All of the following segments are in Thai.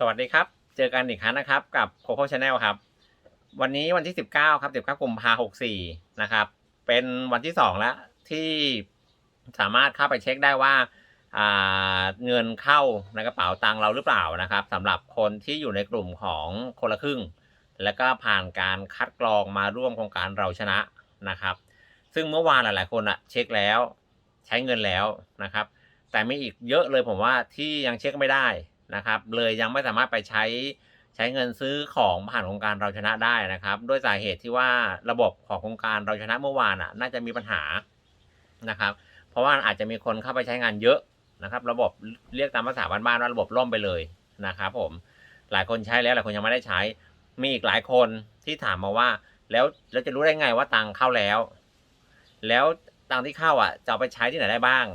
สวัสดีครับ เจอกันอีกครั้งนะครับ กับโคโค่ชาแนลครับ วันนี้วันที่ 19 ครับ19กุมภา64นะครับ เป็นวันที่ 2 แล้ว ที่สามารถเข้าไปเช็คได้ว่าาเงินเข้าในกระเป๋าตังเราหรือเปล่านะครับสำหรับคนที่อยู่ในกลุ่มของคนละครึ่ง แล้วก็ผ่านการคัดกรองมาร่วมโครงการเราชนะนะครับ ซึ่งเมื่อวานหลายๆ คนอะเช็คแล้วใช้เงินแล้วนะครับ แต่มีอีกเยอะเลยผมว่าที่ยังเช็คไม่ได้ นะครับ เลยยังไม่สามารถไปใช้ใช้เงินซื้อของผ่านโครงการเราชนะได้นะครับ ด้วยสาเหตุที่ว่าระบบของโครงการเราชนะเมื่อวานอะน่าจะมีปัญหานะครับ เพราะว่าอาจจะมีคนเข้าไปใช้งานเยอะนะครับ ระบบเรียกตามภาษาบ้านๆว่าระบบล่มไปเลยนะครับผมหลายคนใช้แล้วหลายคนยังไม่ได้ใช้ มีอีกหลายคนที่ถามมาว่า แล้วเราจะรู้ได้ไงว่าตังค์เข้าแล้ว แล้วตังค์ที่เข้าอะจะเอาไปใช้ที่ไหนได้บ้าง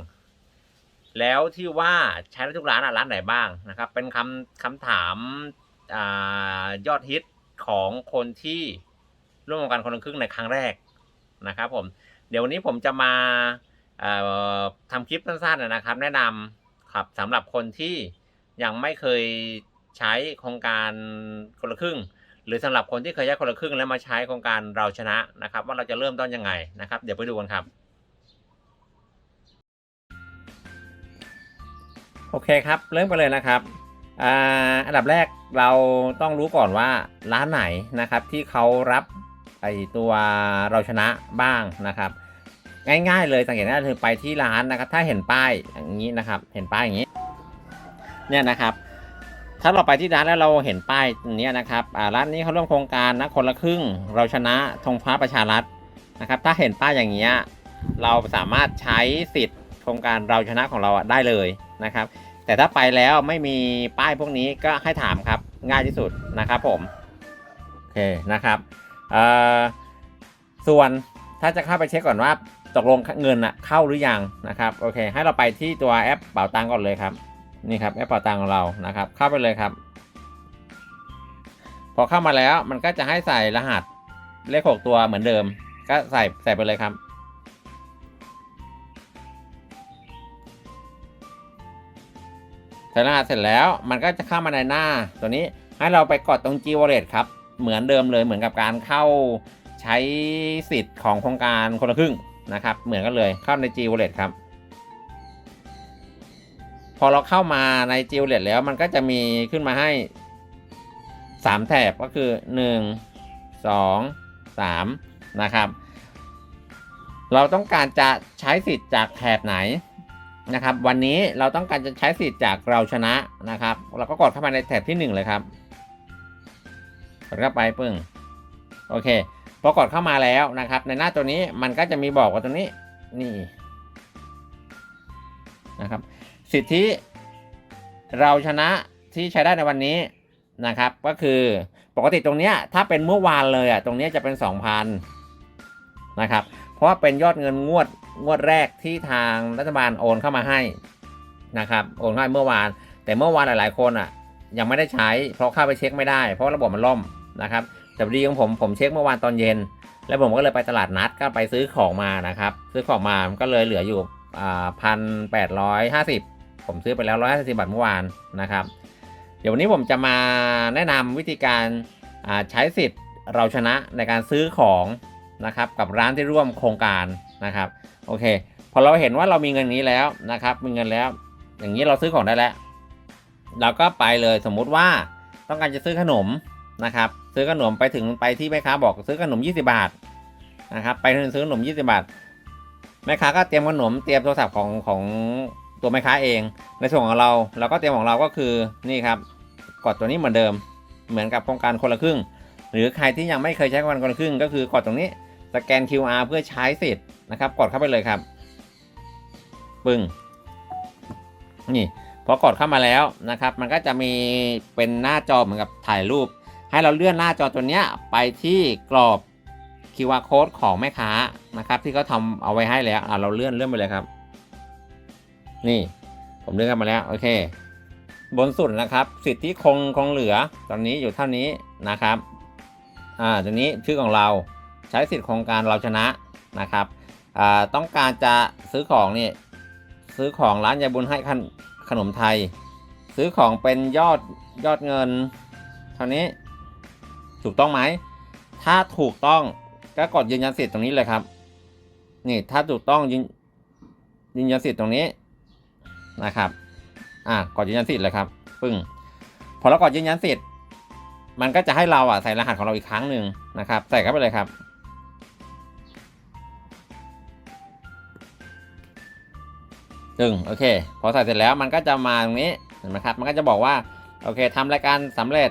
แล้วที่ว่าใช้ได้ทุกร้านอะร้านไหนบ้างนะครับ เป็นคำคำถามอายอดฮิตของคนที่ร่วมวงการคนละครึ่งในครั้งแรกนะครับผมเดี๋ยววันนี้ผมจะมาทำคลิปสั้นๆนะครับ แนะนำครับสำหรับคนที่ยังไม่เคยใช้โครงการคนละครึ่ง หรือสำหรับคนที่เคยใช้คนละครึ่งแล้วมาใช้โครงการเราชนะนะครับ ว่าเราจะเริ่มต้นยังไงนะครับ เดี๋ยวไปดูกันครับ โอเคครับ เริ่มกันเลยนะครับอ่าอันดับแรกเราต้องรู้ก่อนว่าร้านไหนนะครับที่เขารับไอตัวเราชนะบ้างนะครับ ง่ายๆเลยสังเกตได้คือไปที่ร้านนะครับ ถ้าเห็นป้ายอย่างนี้นะครับ เห็นป้ายอย่างนี้ เนี่ยนะครับ ถ้าเราไปที่ร้านแล้วเราเห็นป้ายตรงนี้นะครับอ่าร้านนี้เขาร่วมโครงการนะคนละครึ่ง เราชนะธงฟ้าประชารัฐนะครับ ถ้าเห็นป้ายอย่างเงี้ยเราสามารถใช้สิทธิ์โครงการเราชนะของเราได้เลย นะครับ แต่ถ้าไปแล้วไม่มีป้ายพวกนี้ก็ให้ถามครับง่ายที่สุดนะครับผมโอเคนะครับส่วนถ้าจะเข้าไปเช็คก่อนว่าตกลงเงินอะเข้าหรือยังนะครับโอเค ให้เราไปที่ตัวแอปเป๋าตังก่อนเลยครับนี่ครับแอปเป๋าตังของเรานะครับ เข้าไปเลยครับ พอเข้ามาแล้วมันก็จะให้ใส่รหัสเลขหกตัวเหมือนเดิม ก็ใส่ใส่ไปเลยครับ ใส่รหัสเสร็จแล้วมันก็จะเข้ามาในหน้าตัวนี้ให้เราไปกดตรง G Wallet ครับ เหมือนเดิมเลยเหมือนกับการเข้าใช้สิทธิ์ของโครงการคนละครึ่งนะครับ เหมือนกันเลยเข้าใน G Wallet ครับ พอเราเข้ามาใน G Wallet แล้วมันก็จะมีขึ้นมาให้ 3 แถบก็คือ 1 2 3 นะครับ เราต้องการจะใช้สิทธิ์จากแถบไหน นะครับ วันนี้เราต้องการจะใช้สิทธิ์จากเราชนะนะครับ เราก็กดเข้ามาในแถบที่ 1 เลยครับกดเข้าไปปึ้งโอเคพอกดเข้ามาแล้วนะครับ ในหน้าตัวนี้มันก็จะมีบอกว่าตรงนี้นี่นะครับ สิทธิเราชนะที่ใช้ได้ในวันนี้นะครับ ก็คือปกติตรงเนี้ยถ้าเป็นเมื่อวานเลยอะตรงเนี้ยจะเป็น 2,000นะครับ ราะเป็นยอดเงินงวดงวดแรกที่ทางรัฐบาลโอนเข้ามาให้นะครับโอนเข้ามาเมื่อวาน แต่เมื่อวานหลาย ๆ คนอะ ยังไม่ได้ใช้ เพราะเข้าไปเช็คไม่ได้ เพราะระบบมันล่มนะครับแต่ดีของผมผมเช็คเมื่อวานตอนเย็น แล้วผมก็เลยไปตลาดนัดก็ไปซื้อของมานะครับ ซื้อของมามก็เลยเหลืออยู่พันแปดร้อยห้าสิบผมซื้อไปแล้วร้อยห้าสิบบาทเมื่อวานนะครับ เดี๋ยววันนี้ผมจะมาแนะนำวิธีการใช้สิทธิ์เราชนะในการซื้อของ นะครับกับร้านที่ร่วมโครงการนะครับโอเคพอเราเห็นว่าเรามีเงินนี้แล้วนะครับมีเงินแล้ว อย่างนี้เราซื้อของได้แล้ว เราก็ไปเลยสมมุติว่าต้องการจะซื้อขนมนะครับซื้อขนมไปถึงไปที่แม่ค้าบอกซื้อขนม 20 บาทนะครับไปถึงซื้อขนม 20 บาท แม่ค้าก็เตรียมขนมเตรียมโทรศัพท์ของของตัวแม่ค้าเอง ในส่วนของเราเราก็เตรียมของเราก็คือนี่ครับกดตัวนี้เหมือนเดิมเหมือนกับโครงการคนละครึ่ง หรือใครที่ยังไม่เคยใช้โครงการคนละครึ่ง ก็คือกดตรงนี้ สแกน QR เพื่อใช้สิทธิ์นะครับ กดเข้าไปเลยครับ ปึ้งนี่พอกดเข้ามาแล้วนะครับ มันก็จะมีเป็นหน้าจอเหมือนกับถ่ายรูป ให้เราเลื่อนหน้าจอตัวเนี้ยไปที่กรอบ QR code ของแม่ค้านะครับ ที่เขาทำเอาไว้ให้แล้วอะเราเลื่อนเลื่อนไปเลยครับ นี่ ผมเลื่อนกันมาแล้วโอเค บนสุดนะครับ สิทธิคงคงเหลือตอนนี้อยู่เท่านี้นะครับ อ่าตัวนี้ชื่อของเรา ใช้สิทธิ์โครงการเราชนะนะครับต้องการจะซื้อของนี่ซื้อของร้านยาบุญให้ขนขนมไทย ซื้อของเป็นยอดยอดเงิน เท่านี้ถูกต้องไหม ถ้าถูกต้องก็กดยืนยันสิทธิ์ตรงนี้เลยครับ นี่ถ้าถูกต้องยืนยืนยันสิทธิ์ตรงนี้นะครับ อะกดยืนยันสิทธิ์เลยครับ ปึ้ง พอเรากดยืนยันสิทธิ์ มันก็จะให้เราอะใส่รหัสของเราอีกครั้งหนึ่งนะครับ ใส่เข้าไปเลยครับ ตึงโอเค พอใส่เสร็จแล้วมันก็จะมาตรงนี้เห็นไหมครับ มันก็จะบอกว่าโอเคทำรายการสำเร็จ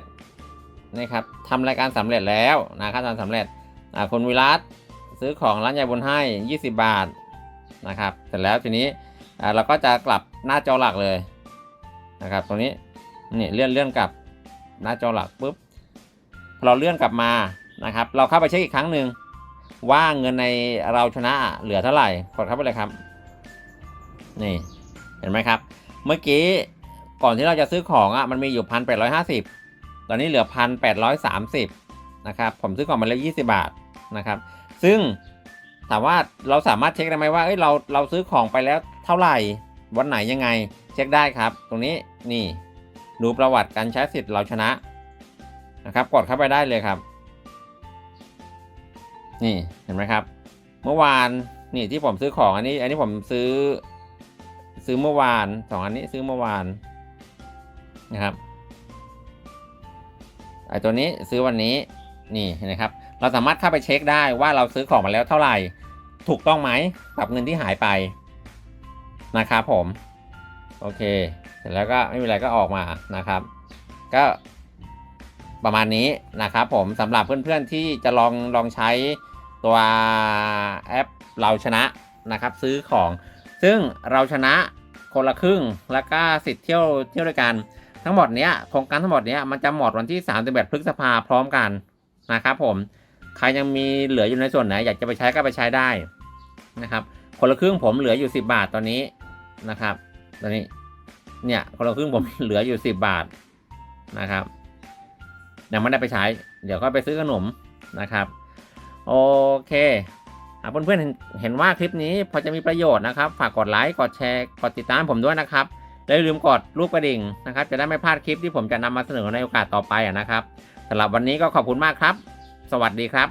นี่ครับทำรายการสำเร็จแล้วนะครับทำสำเร็จคุณวิรัตซื้อของร้านยายบุญให้ 20 บาทนะครับเสร็จแล้วทีนี้เราก็จะกลับหน้าจอหลักเลยนะครับตรงนี้นี่เลื่อนเลื่อนกลับหน้าจอหลักปุ๊บพอเราเลื่อนกลับมานะครับ เราเข้าไปเช็คอีกครั้งหนึ่งว่าเงินในเราชนะเหลือเท่าไหร่กดเข้าไปเลยครับ นี่เห็นไหมครับ เมื่อกี้ก่อนที่เราจะซื้อของอะมันมีอยู่พันแปดร้อยห้าสิบตอนนี้เหลือพันแปดร้อยสามสิบนะครับผมซื้อของมาแล้วยี่สิบาทนะครับ ซึ่งถามว่าเราสามารถเช็คได้ไหมว่าเอ้ยเราเราซื้อของไปแล้วเท่าไหร่วันไหนยังไง เช็คได้ครับ ตรงนี้นี่ดูประวัติการใช้สิทธิ์เราชนะนะครับกดเข้าไปได้เลยครับ นี่เห็นไหมครับ เมื่อวานนี่ที่ผมซื้อของอันนี้ อันนี้ผมซื้อ ซื้อเมื่อวานสองอันนี้ซื้อเมื่อวานนะครับไอตัวนี้ซื้อวันนี้นี่นไหมครับ เราสามารถเข้าไปเช็คได้ว่าเราซื้อของมาแล้วเท่าไหร่ ถูกต้องไหมกับเงินที่หายไปนะครับผม โอเค เสร็จแล้วก็ไม่มีอะไรก็ออกมานะครับ ก็ประมาณนี้นะครับผมสำหรับเพื่อนๆที่จะลองลองใช้ตัวแอปเราชนะนะครับ ซื้อของ ซึ่งเราชนะคนละครึ่ง แล้วก็สิทธิ์เที่ยวเที่ยวด้วยกัน ทั้งหมดเนี้ยโครงการทั้งหมดเนี้ยมันจะหมดวันที่31พฤษภาพร้อมกันนะครับผม ใครยังมีเหลืออยู่ในส่วนไหนอยากจะไปใช้ก็ไปใช้ได้นะครับคนละครึ่งผมเหลืออยู่ 10 บาทตอนนี้นะครับ ตอนนี้เนี่ยคนละครึ่งผมเหลืออยู่ 10 บาทนะครับยังไม่ได้ไปใช้ เดี๋ยวก็ไปซื้อขนมนะครับ โอเค หากเพื่อนๆเห็นเห็นว่าคลิปนี้พอจะมีประโยชน์นะครับ ฝากกดไลค์ กดแชร์ กดติดตามผมด้วยนะครับและอย่าลืมกดรูปกระดิ่งนะครับ จะได้ไม่พลาดคลิปที่ผมจะนำมาเสนอในโอกาสต่อไปนะครับสำหรับวันนี้ก็ขอบคุณมากครับ สวัสดีครับ